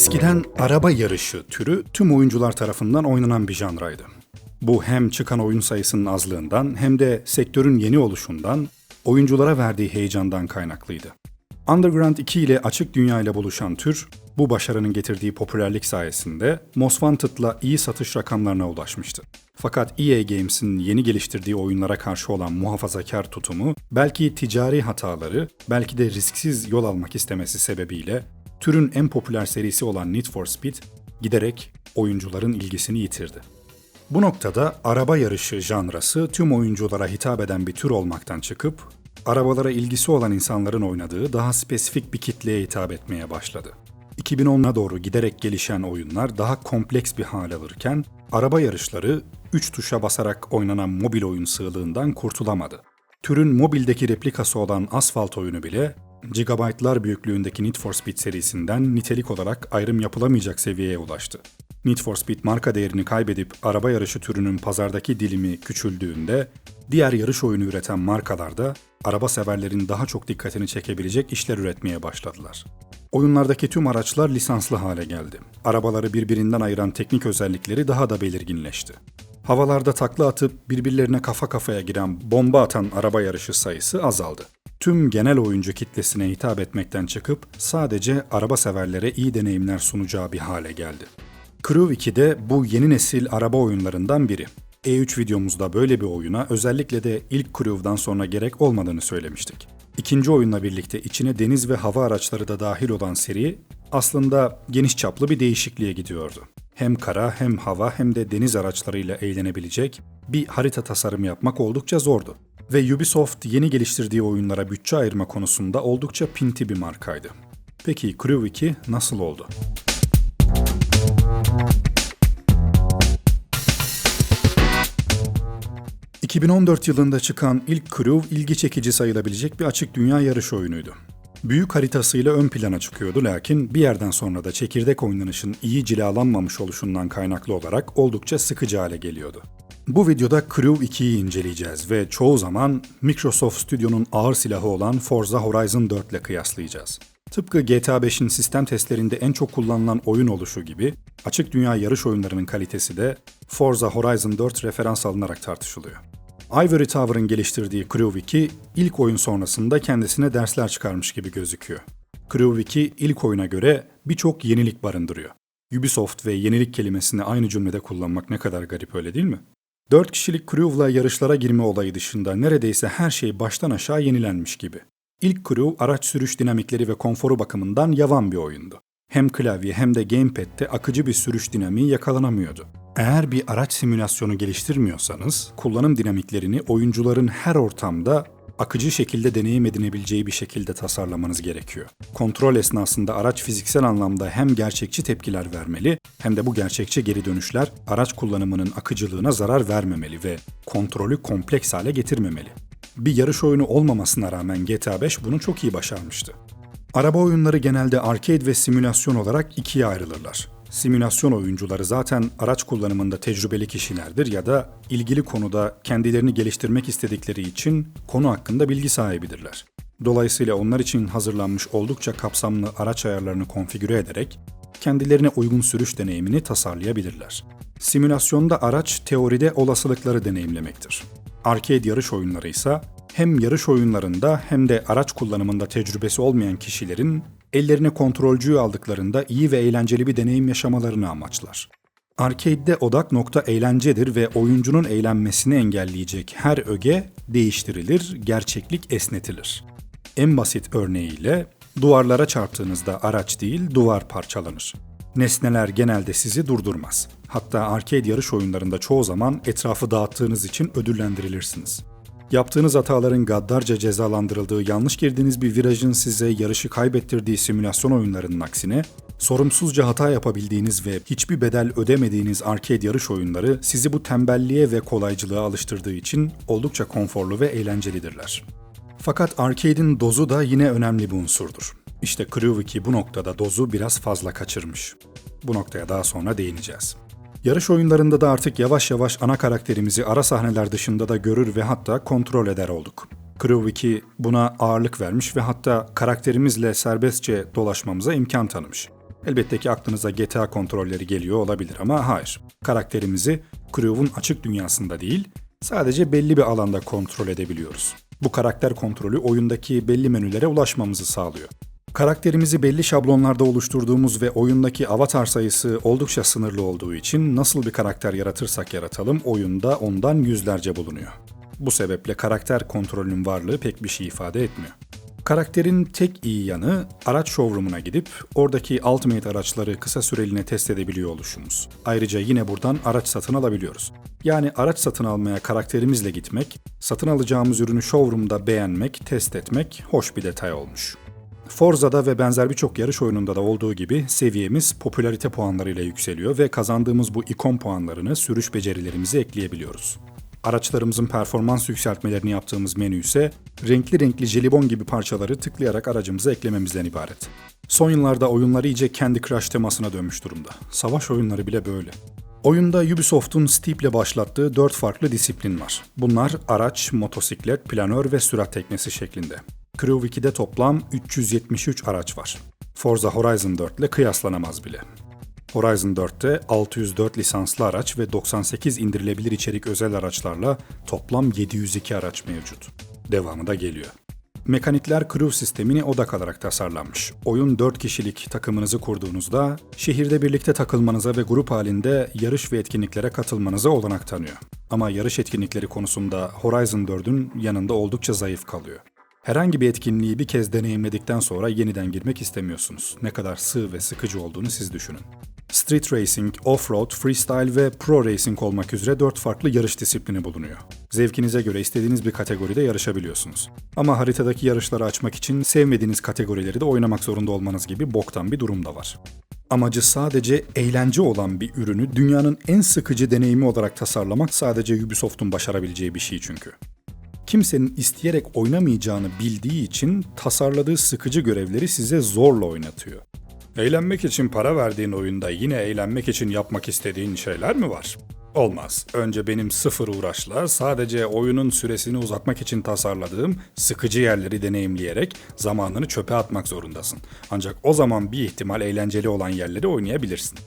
Eskiden araba yarışı türü tüm oyuncular tarafından oynanan bir janraydı. Bu hem çıkan oyun sayısının azlığından hem de sektörün yeni oluşundan oyunculara verdiği heyecandan kaynaklıydı. Underground 2 ile açık dünya ile buluşan tür, bu başarının getirdiği popülerlik sayesinde Most Wanted'la iyi satış rakamlarına ulaşmıştı. Fakat EA Games'in yeni geliştirdiği oyunlara karşı olan muhafazakar tutumu, belki ticari hataları, belki de risksiz yol almak istemesi sebebiyle türün en popüler serisi olan Need for Speed giderek oyuncuların ilgisini yitirdi. Bu noktada araba yarışı janrası tüm oyunculara hitap eden bir tür olmaktan çıkıp arabalara ilgisi olan insanların oynadığı daha spesifik bir kitleye hitap etmeye başladı. 2010'a doğru giderek gelişen oyunlar daha kompleks bir hal alırken araba yarışları 3 tuşa basarak oynanan mobil oyun sığlığından kurtulamadı. Türün mobildeki replikası olan Asphalt oyunu bile gigabaytlar büyüklüğündeki Need for Speed serisinden nitelik olarak ayrım yapılamayacak seviyeye ulaştı. Need for Speed marka değerini kaybedip araba yarışı türünün pazardaki dilimi küçüldüğünde diğer yarış oyunu üreten markalar da araba severlerin daha çok dikkatini çekebilecek işler üretmeye başladılar. Oyunlardaki tüm araçlar lisanslı hale geldi. Arabaları birbirinden ayıran teknik özellikleri daha da belirginleşti. Havalarda takla atıp birbirlerine kafa kafaya giren bomba atan araba yarışı sayısı azaldı. Tüm genel oyuncu kitlesine hitap etmekten çıkıp sadece araba severlere iyi deneyimler sunacağı bir hale geldi. Crew 2 de bu yeni nesil araba oyunlarından biri. E3 videomuzda böyle bir oyuna özellikle de ilk Crew'dan sonra gerek olmadığını söylemiştik. İkinci oyunla birlikte içine deniz ve hava araçları da dahil olan seri aslında geniş çaplı bir değişikliğe gidiyordu. Hem kara hem hava hem de deniz araçlarıyla eğlenebilecek bir harita tasarımı yapmak oldukça zordu. Ve Ubisoft yeni geliştirdiği oyunlara bütçe ayırma konusunda oldukça pinti bir markaydı. Peki Crew 2 nasıl oldu? 2014 yılında çıkan ilk Crew ilgi çekici sayılabilecek bir açık dünya yarış oyunuydu. Büyük haritasıyla ön plana çıkıyordu lakin bir yerden sonra da çekirdek oynanışın iyi cilalanmamış oluşundan kaynaklı olarak oldukça sıkıcı hale geliyordu. Bu videoda Crew 2'yi inceleyeceğiz ve çoğu zaman Microsoft Studio'nun ağır silahı olan Forza Horizon 4 ile kıyaslayacağız. Tıpkı GTA 5'in sistem testlerinde en çok kullanılan oyun oluşu gibi açık dünya yarış oyunlarının kalitesi de Forza Horizon 4 referans alınarak tartışılıyor. Ivory Tower'ın geliştirdiği Crew 2 ilk oyun sonrasında kendisine dersler çıkarmış gibi gözüküyor. Crew 2 ilk oyuna göre birçok yenilik barındırıyor. Ubisoft ve yenilik kelimesini aynı cümlede kullanmak ne kadar garip öyle değil mi? 4 kişilik Crew'la yarışlara girme olayı dışında neredeyse her şey baştan aşağı yenilenmiş gibi. İlk Crew araç sürüş dinamikleri ve konforu bakımından yavan bir oyundu. Hem klavye hem de gamepad'te akıcı bir sürüş dinamiği yakalanamıyordu. Eğer bir araç simülasyonu geliştirmiyorsanız, kullanım dinamiklerini oyuncuların her ortamda akıcı şekilde deneyim edinebileceği bir şekilde tasarlamanız gerekiyor. Kontrol esnasında araç fiziksel anlamda hem gerçekçi tepkiler vermeli hem de bu gerçekçi geri dönüşler araç kullanımının akıcılığına zarar vermemeli ve kontrolü kompleks hale getirmemeli. Bir yarış oyunu olmamasına rağmen GTA 5 bunu çok iyi başarmıştı. Araba oyunları genelde arcade ve simülasyon olarak ikiye ayrılırlar. Simülasyon oyuncuları zaten araç kullanımında tecrübeli kişilerdir ya da ilgili konuda kendilerini geliştirmek istedikleri için konu hakkında bilgi sahibidirler. Dolayısıyla onlar için hazırlanmış oldukça kapsamlı araç ayarlarını konfigüre ederek kendilerine uygun sürüş deneyimini tasarlayabilirler. Simülasyonda araç teoride olasılıkları deneyimlemektir. Arcade yarış oyunları ise hem yarış oyunlarında hem de araç kullanımında tecrübesi olmayan kişilerin ellerine kontrolcüyü aldıklarında iyi ve eğlenceli bir deneyim yaşamalarını amaçlar. Arcade'de odak nokta eğlencedir ve oyuncunun eğlenmesini engelleyecek her öge değiştirilir, gerçeklik esnetilir. En basit örneğiyle duvarlara çarptığınızda araç değil duvar parçalanır. Nesneler genelde sizi durdurmaz. Hatta arcade yarış oyunlarında çoğu zaman etrafı dağıttığınız için ödüllendirilirsiniz. Yaptığınız hataların gaddarca cezalandırıldığı, yanlış girdiğiniz bir virajın size yarışı kaybettirdiği simülasyon oyunlarının aksine, sorumsuzca hata yapabildiğiniz ve hiçbir bedel ödemediğiniz arcade yarış oyunları sizi bu tembelliğe ve kolaycılığa alıştırdığı için oldukça konforlu ve eğlencelidirler. Fakat arcade'in dozu da yine önemli bir unsurdur. İşte 2 bu noktada dozu biraz fazla kaçırmış. Bu noktaya daha sonra değineceğiz. Yarış oyunlarında da artık yavaş yavaş ana karakterimizi ara sahneler dışında da görür ve hatta kontrol eder olduk. 2 buna ağırlık vermiş ve hatta karakterimizle serbestçe dolaşmamıza imkan tanımış. Elbette ki aklınıza GTA kontrolleri geliyor olabilir ama hayır. Karakterimizi Crew'un açık dünyasında değil, sadece belli bir alanda kontrol edebiliyoruz. Bu karakter kontrolü oyundaki belli menülere ulaşmamızı sağlıyor. Karakterimizi belli şablonlarda oluşturduğumuz ve oyundaki avatar sayısı oldukça sınırlı olduğu için nasıl bir karakter yaratırsak yaratalım oyunda ondan yüzlerce bulunuyor. Bu sebeple karakter kontrolünün varlığı pek bir şey ifade etmiyor. Karakterin tek iyi yanı araç showroom'una gidip oradaki Ultimate araçları kısa süreliğine test edebiliyor oluşumuz. Ayrıca yine buradan araç satın alabiliyoruz. Yani araç satın almaya karakterimizle gitmek, satın alacağımız ürünü showroom'da beğenmek, test etmek hoş bir detay olmuş. Forza'da ve benzer birçok yarış oyununda da olduğu gibi seviyemiz popülarite puanlarıyla yükseliyor ve kazandığımız bu ikon puanlarını sürüş becerilerimize ekleyebiliyoruz. Araçlarımızın performans yükseltmelerini yaptığımız menü ise renkli renkli jelibon gibi parçaları tıklayarak aracımıza eklememizden ibaret. Son yıllarda oyunlar iyice Candy Crush temasına dönmüş durumda. Savaş oyunları bile böyle. Oyunda Ubisoft'un Steep'le başlattığı dört farklı disiplin var. Bunlar araç, motosiklet, planör ve sürat teknesi şeklinde. Crew 2'de toplam 373 araç var. Forza Horizon 4 ile kıyaslanamaz bile. Horizon 4'te 604 lisanslı araç ve 98 indirilebilir içerik özel araçlarla toplam 702 araç mevcut. Devamı da geliyor. Mekanikler crew sistemini odak alarak tasarlanmış. Oyun 4 kişilik takımınızı kurduğunuzda şehirde birlikte takılmanıza ve grup halinde yarış ve etkinliklere katılmanıza olanak tanıyor. Ama yarış etkinlikleri konusunda Horizon 4'ün yanında oldukça zayıf kalıyor. Herhangi bir etkinliği bir kez deneyimledikten sonra yeniden girmek istemiyorsunuz. Ne kadar sığ ve sıkıcı olduğunu siz düşünün. Street Racing, Offroad, Freestyle ve Pro Racing olmak üzere 4 farklı yarış disiplini bulunuyor. Zevkinize göre istediğiniz bir kategoride yarışabiliyorsunuz. Ama haritadaki yarışları açmak için sevmediğiniz kategorileri de oynamak zorunda olmanız gibi boktan bir durum da var. Amacı sadece eğlence olan bir ürünü dünyanın en sıkıcı deneyimi olarak tasarlamak sadece Ubisoft'un başarabileceği bir şey çünkü kimsenin isteyerek oynamayacağını bildiği için tasarladığı sıkıcı görevleri size zorla oynatıyor. Eğlenmek için para verdiğin oyunda yine eğlenmek için yapmak istediğin şeyler mi var? Olmaz. Önce benim sıfır uğraşla sadece oyunun süresini uzatmak için tasarladığım sıkıcı yerleri deneyimleyerek zamanını çöpe atmak zorundasın. Ancak o zaman bir ihtimal eğlenceli olan yerleri oynayabilirsin.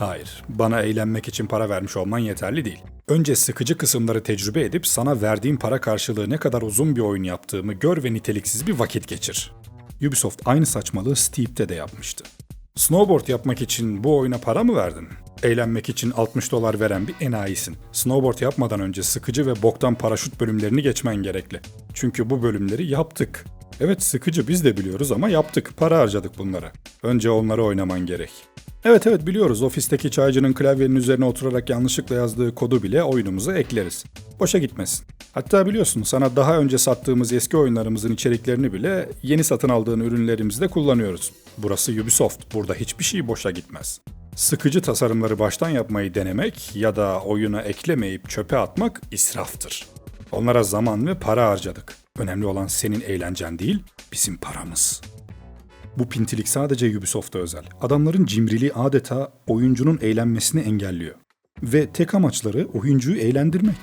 Hayır, bana eğlenmek için para vermiş olman yeterli değil. Önce sıkıcı kısımları tecrübe edip sana verdiğim para karşılığı ne kadar uzun bir oyun yaptığımı gör ve niteliksiz bir vakit geçir. Ubisoft aynı saçmalığı Steep'te de yapmıştı. Snowboard yapmak için bu oyuna para mı verdin? Eğlenmek için 60 dolar veren bir enayisin. Snowboard yapmadan önce sıkıcı ve boktan paraşüt bölümlerini geçmen gerekli. Çünkü bu bölümleri yaptık. Evet sıkıcı biz de biliyoruz ama yaptık, para harcadık bunlara. Önce onları oynaman gerek. Evet evet biliyoruz ofisteki çaycının klavyenin üzerine oturarak yanlışlıkla yazdığı kodu bile oyunumuza ekleriz. Boşa gitmesin. Hatta biliyorsun sana daha önce sattığımız eski oyunlarımızın içeriklerini bile yeni satın aldığın ürünlerimizde kullanıyoruz. Burası Ubisoft. Burada hiçbir şey boşa gitmez. Sıkıcı tasarımları baştan yapmayı denemek ya da oyuna eklemeyip çöpe atmak israftır. Onlara zaman ve para harcadık. Önemli olan senin eğlencen değil, bizim paramız. Bu pintilik sadece Ubisoft'a özel. Adamların cimriliği adeta oyuncunun eğlenmesini engelliyor. Ve tek amaçları oyuncuyu eğlendirmek.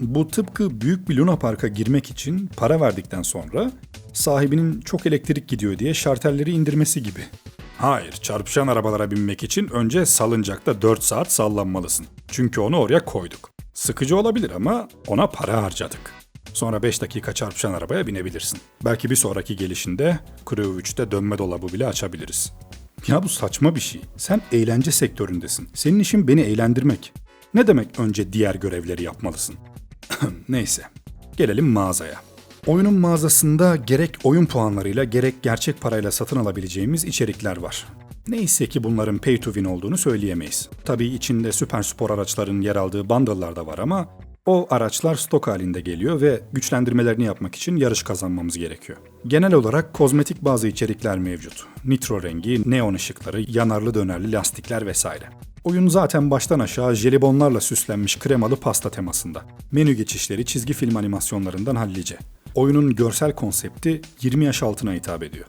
Bu tıpkı büyük bir Luna Park'a girmek için para verdikten sonra sahibinin çok elektrik gidiyor diye şartelleri indirmesi gibi. Hayır, çarpışan arabalara binmek için önce salıncakta 4 saat sallanmalısın. Çünkü onu oraya koyduk. Sıkıcı olabilir ama ona para harcadık. Sonra 5 dakika çarpışan arabaya binebilirsin. Belki bir sonraki gelişinde Crew 3'te dönme dolabı bile açabiliriz. Ya bu saçma bir şey. Sen eğlence sektöründesin. Senin işin beni eğlendirmek. Ne demek önce diğer görevleri yapmalısın? Neyse. Gelelim mağazaya. Oyunun mağazasında gerek oyun puanlarıyla gerek gerçek parayla satın alabileceğimiz içerikler var. Neyse ki bunların pay to win olduğunu söyleyemeyiz. Tabii içinde süper spor araçların yer aldığı bundle'lar da var ama o araçlar stok halinde geliyor ve güçlendirmelerini yapmak için yarış kazanmamız gerekiyor. Genel olarak kozmetik bazı içerikler mevcut. Nitro rengi, neon ışıkları, yanarlı dönerli lastikler vesaire. Oyun zaten baştan aşağı jelibonlarla süslenmiş kremalı pasta temasında. Menü geçişleri çizgi film animasyonlarından hallice. Oyunun görsel konsepti 20 yaş altına hitap ediyor.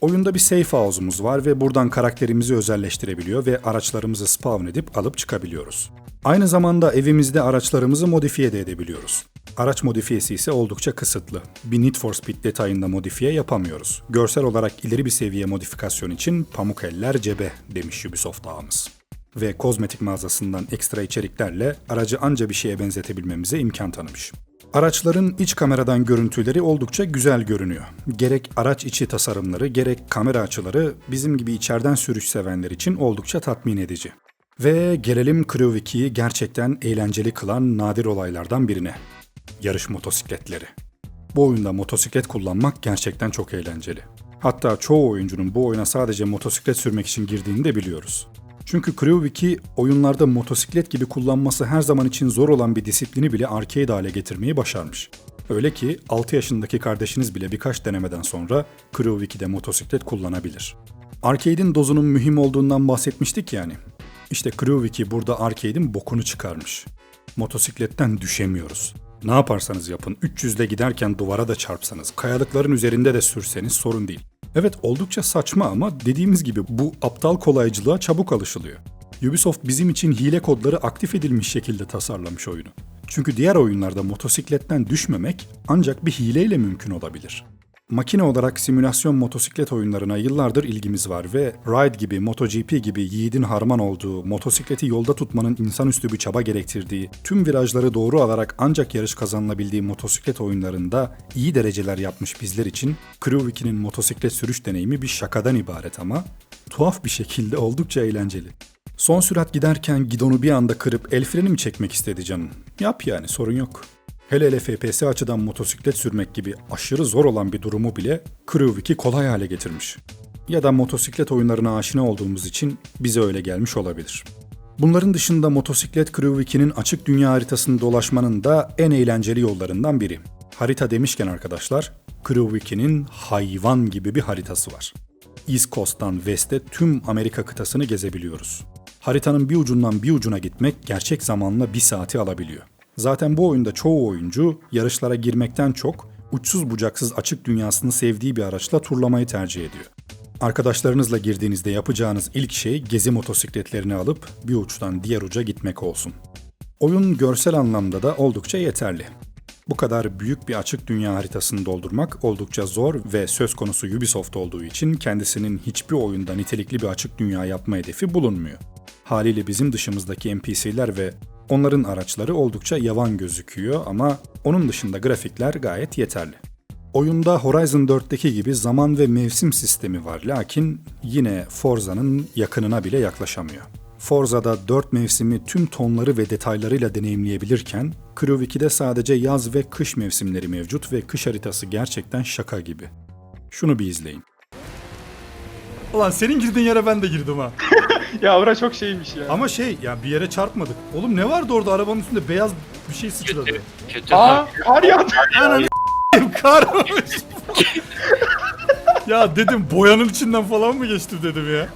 Oyunda bir safe house'umuz var ve buradan karakterimizi özelleştirebiliyor ve araçlarımızı spawn edip alıp çıkabiliyoruz. Aynı zamanda evimizde araçlarımızı modifiye de edebiliyoruz. Araç modifiyesi ise oldukça kısıtlı. Bir Need for Speed detayında modifiye yapamıyoruz. Görsel olarak ileri bir seviye modifikasyon için pamuk eller cebe demiş Ubisoft ağamız. Ve kozmetik mağazasından ekstra içeriklerle aracı anca bir şeye benzetebilmemize imkan tanımış. Araçların iç kameradan görüntüleri oldukça güzel görünüyor. Gerek araç içi tasarımları gerek kamera açıları bizim gibi içeriden sürüş sevenler için oldukça tatmin edici. Ve gelelim 2'yi gerçekten eğlenceli kılan nadir olaylardan birine. Yarış motosikletleri. Bu oyunda motosiklet kullanmak gerçekten çok eğlenceli. Hatta çoğu oyuncunun bu oyuna sadece motosiklet sürmek için girdiğini de biliyoruz. Çünkü 2 oyunlarda motosiklet gibi kullanması her zaman için zor olan bir disiplini bile arcade hale getirmeyi başarmış. Öyle ki 6 yaşındaki kardeşiniz bile birkaç denemeden sonra 2'de motosiklet kullanabilir. Arcade'in dozunun mühim olduğundan bahsetmiştik yani. İşte 2 burada arcade'in bokunu çıkarmış. Motosikletten düşemiyoruz. Ne yaparsanız yapın 300'de giderken duvara da çarpsanız, kayalıkların üzerinde de sürseniz sorun değil. Evet oldukça saçma ama dediğimiz gibi bu aptal kolaycılığa çabuk alışılıyor. Ubisoft bizim için hile kodları aktif edilmiş şekilde tasarlamış oyunu. Çünkü diğer oyunlarda motosikletten düşmemek ancak bir hileyle mümkün olabilir. Makine olarak simülasyon motosiklet oyunlarına yıllardır ilgimiz var ve Ride gibi, MotoGP gibi yiğidin harman olduğu, motosikleti yolda tutmanın insanüstü bir çaba gerektirdiği, tüm virajları doğru alarak ancak yarış kazanılabildiği motosiklet oyunlarında iyi dereceler yapmış bizler için 2'nin motosiklet sürüş deneyimi bir şakadan ibaret ama tuhaf bir şekilde oldukça eğlenceli. Son sürat giderken gidonu bir anda kırıp el freni mi çekmek istedi canım? Yap yani sorun yok. Hele hele FPS açıdan motosiklet sürmek gibi aşırı zor olan bir durumu bile 2 kolay hale getirmiş. Ya da motosiklet oyunlarına aşina olduğumuz için bize öyle gelmiş olabilir. Bunların dışında motosiklet 2'nin açık dünya haritasını dolaşmanın da en eğlenceli yollarından biri. Harita demişken arkadaşlar, 2'nin hayvan gibi bir haritası var. East Coast'tan West'e tüm Amerika kıtasını gezebiliyoruz. Haritanın bir ucundan bir ucuna gitmek gerçek zamanla bir saati alabiliyor. Zaten bu oyunda çoğu oyuncu yarışlara girmekten çok uçsuz bucaksız açık dünyasını sevdiği bir araçla turlamayı tercih ediyor. Arkadaşlarınızla girdiğinizde yapacağınız ilk şey gezi motosikletlerini alıp bir uçtan diğer uca gitmek olsun. Oyun görsel anlamda da oldukça yeterli. Bu kadar büyük bir açık dünya haritasını doldurmak oldukça zor ve söz konusu Ubisoft olduğu için kendisinin hiçbir oyunda nitelikli bir açık dünya yapma hedefi bulunmuyor. Haliyle bizim dışımızdaki NPC'ler ve onların araçları oldukça yavan gözüküyor ama onun dışında grafikler gayet yeterli. Oyunda Horizon 4'teki gibi zaman ve mevsim sistemi var lakin yine Forza'nın yakınına bile yaklaşamıyor. Forza'da 4 mevsimi tüm tonları ve detaylarıyla deneyimleyebilirken Crew 2'de sadece yaz ve kış mevsimleri mevcut ve kış haritası gerçekten şaka gibi. Şunu bir izleyin. Ulan senin girdiğin yere ben de girdim ha. Ya ora çok şeymiş ya. Ama şey ya bir yere çarpmadık. Oğlum ne vardı orada arabanın üstünde beyaz bir şey sıçradı. Kötü. Kötü. Aa kar yağdı. Ananı kar olmuş. ya dedim boyanın içinden falan mı geçtim dedim ya.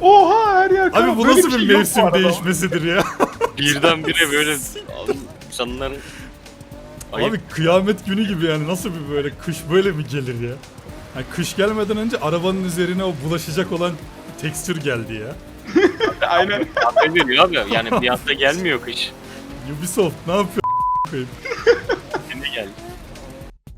Oha her yer kar. Abi bu Böyle nasıl şey bir yok mevsim arada. değişmesidir ya. Birdenbire böyle insanların Ayıp. Abi kıyamet günü gibi yani nasıl bir böyle kış böyle mi gelir ya? Yani kış gelmeden önce arabanın üzerine o bulaşacak olan tekstür geldi ya. Aynen. haber veriyor abi. Yani bir anda gelmiyor kış. Ubisoft ne yapıyor koyayım? Şimdi geldi.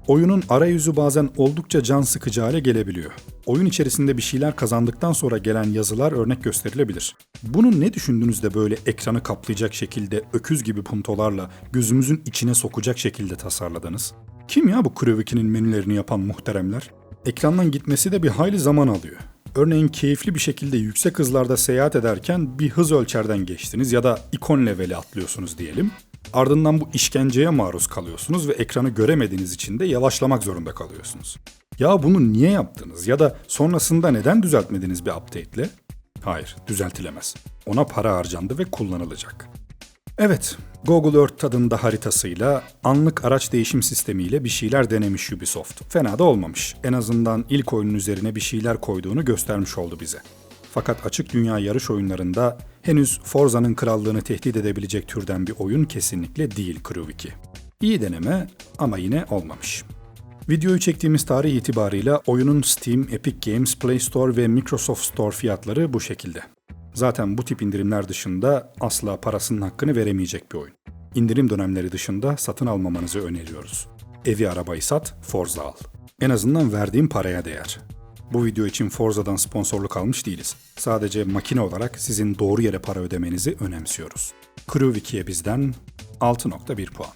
Oyunun arayüzü bazen oldukça can sıkıcı hale gelebiliyor. Oyun içerisinde bir şeyler kazandıktan sonra gelen yazılar örnek gösterilebilir. Bunun ne düşündüğünüzde böyle ekranı kaplayacak şekilde öküz gibi puntolarla gözümüzün içine sokacak şekilde tasarladınız? Kim ya bu 2'nin menülerini yapan muhteremler? Ekrandan gitmesi de bir hayli zaman alıyor. Örneğin keyifli bir şekilde yüksek hızlarda seyahat ederken bir hız ölçerden geçtiniz ya da ikon leveli atlıyorsunuz diyelim. Ardından bu işkenceye maruz kalıyorsunuz ve ekranı göremediğiniz için de yavaşlamak zorunda kalıyorsunuz. Ya bunu niye yaptınız ya da sonrasında neden düzeltmediniz bir update'le? Hayır, düzeltilemez. Ona para harcandı ve kullanılacak. Evet, Google Earth tadında haritasıyla, anlık araç değişim sistemiyle bir şeyler denemiş Ubisoft. Fena da olmamış. En azından ilk oyunun üzerine bir şeyler koyduğunu göstermiş oldu bize. Fakat açık dünya yarış oyunlarında henüz Forza'nın krallığını tehdit edebilecek türden bir oyun kesinlikle değil Crew 2. İyi deneme ama yine olmamış. Videoyu çektiğimiz tarih itibarıyla oyunun Steam, Epic Games, Play Store ve Microsoft Store fiyatları bu şekilde. Zaten bu tip indirimler dışında asla parasının hakkını veremeyecek bir oyun. İndirim dönemleri dışında satın almamanızı öneriyoruz. Evi arabayı sat, Forza al. En azından verdiğim paraya değer. Bu video için Forza'dan sponsorluk almış değiliz. Sadece makine olarak sizin doğru yere para ödemenizi önemsiyoruz. Crew 2'ye bizden 6.1 puan.